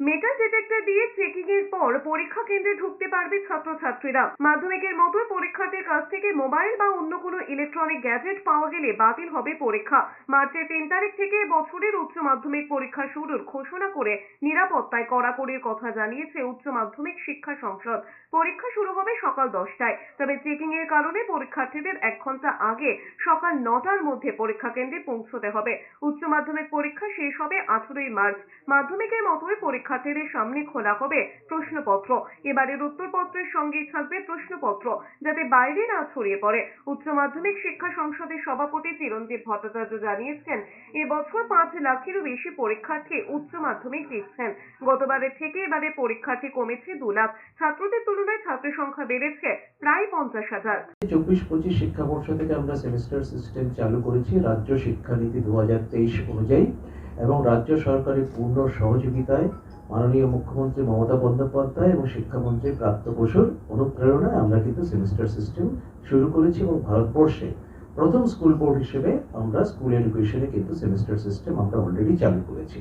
Metal detector দিয়ে checking এর পর পরীক্ষা কেন্দ্রে ঢুকতে পারবে ছাত্রছাত্রীরা। মাধ্যমিকের মতোই পরীক্ষার্থীর কাছ থেকে মোবাইল বা অন্য কোনো ইলেকট্রনিক গ্যাজেট পাওয়া গেলে বাতিল হবে পরীক্ষা। মার্চের তিন তারিখ থেকে বছরের উচ্চ মাধ্যমিক পরীক্ষা শুরুর ঘোষণা করে নিরাপত্তায় কড়াকড়ির কথা জানিয়েছে উচ্চ মাধ্যমিক শিক্ষা সংসদ। পরীক্ষা শুরু হবে সকাল দশটায়। তবে চেকিং এর কারণে পরীক্ষার্থীদের এক ঘণ্টা আগে সকাল নটার মধ্যে পরীক্ষা কেন্দ্রে পৌঁছতে হবে। উচ্চ মাধ্যমিক পরীক্ষা শেষ হবে আঠেরোই মার্চ। মাধ্যমিকের মতোই পরীক্ষার্থীদের সামনে খোলা হবে প্রশ্নপত্র। এবারের উত্তরপত্রের সঙ্গেই থাকবে প্রশ্নপত্র, যাতে বাইরে না ছড়িয়ে পড়ে। উচ্চ মাধ্যমিক শিক্ষা সংসদের সভাপতি চিরঞ্জীব ভট্টাচার্য জানিয়েছেন, এবছর পাঁচ লাখেরও বেশি পরীক্ষার্থী উচ্চ মাধ্যমিক দিচ্ছেন। গতবারের থেকে এবারে পরীক্ষার্থী কমেছে দু লাখ। ছাত্রদের তুলনায় ছাত্র সংখ্যা বেড়েছে প্রায় পঞ্চাশ হাজার। চব্বিশ, পঁচিশ শিক্ষাবর্ষ থেকে আমরা সেমিস্টার সিস্টেম চালু করেছি রাজ্য শিক্ষানীতি দু হাজার তেইশ অনুযায়ী এবং রাজ্য সরকারের পূর্ণ সহযোগিতায় মাননীয় মুখ্যমন্ত্রী মমতা বন্দ্যোপাধ্যায় এবং শিক্ষামন্ত্রী প্রাপ্ত বসুর অনুপ্রেরণায় আমরা কিন্তু সেমিস্টার সিস্টেম শুরু করেছি এবং ভারতবর্ষে প্রথম স্কুল বোর্ড হিসেবে আমরা স্কুল এডুকেশনে কিন্তু সেমিস্টার সিস্টেম আমরা অলরেডি চালু করেছি।